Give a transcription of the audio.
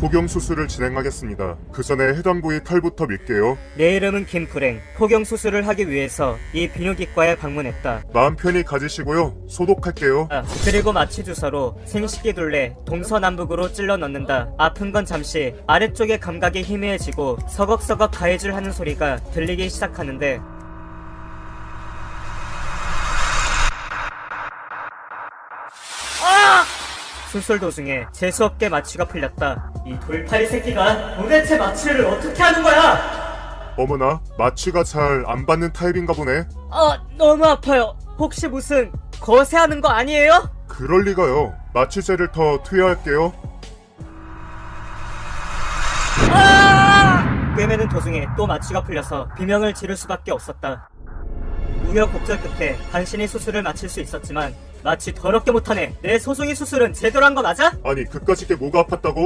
폭경 수술을 진행하겠습니다. 그 전에 해당 부위 털부터 밀게요. 내 이름은 김불행. 폭경 수술을 하기 위해서 이 비뇨기과에 방문했다. 마음 편히 가지시고요. 소독할게요. 아, 그리고 마취 주사로 생식기 둘레 동서남북으로 찔러 넣는다. 아픈 건 잠시 아래쪽의 감각이 희미해지고 서걱서걱 가해질 하는 소리가 들리기 시작하는데 아! 수술 도중에 재수없게 마취가 풀렸다. 이 돌팔이 새끼가 도대체 마취를 어떻게 하는 거야? 어머나, 마취가 잘 안 받는 타입인가 보네. 아, 너무 아파요. 혹시 무슨 거세하는 거 아니에요? 그럴 리가요. 마취제를 더 투여할게요. 아! 꿰매는 도중에 또 마취가 풀려서 비명을 지를 수밖에 없었다. 우여곡절 끝에 간신히 수술을 마칠 수 있었지만 마취 더럽게 못하네. 내 소중이 수술은 제대로 한 거 맞아? 아니, 그까짓 게 뭐가 아팠다고?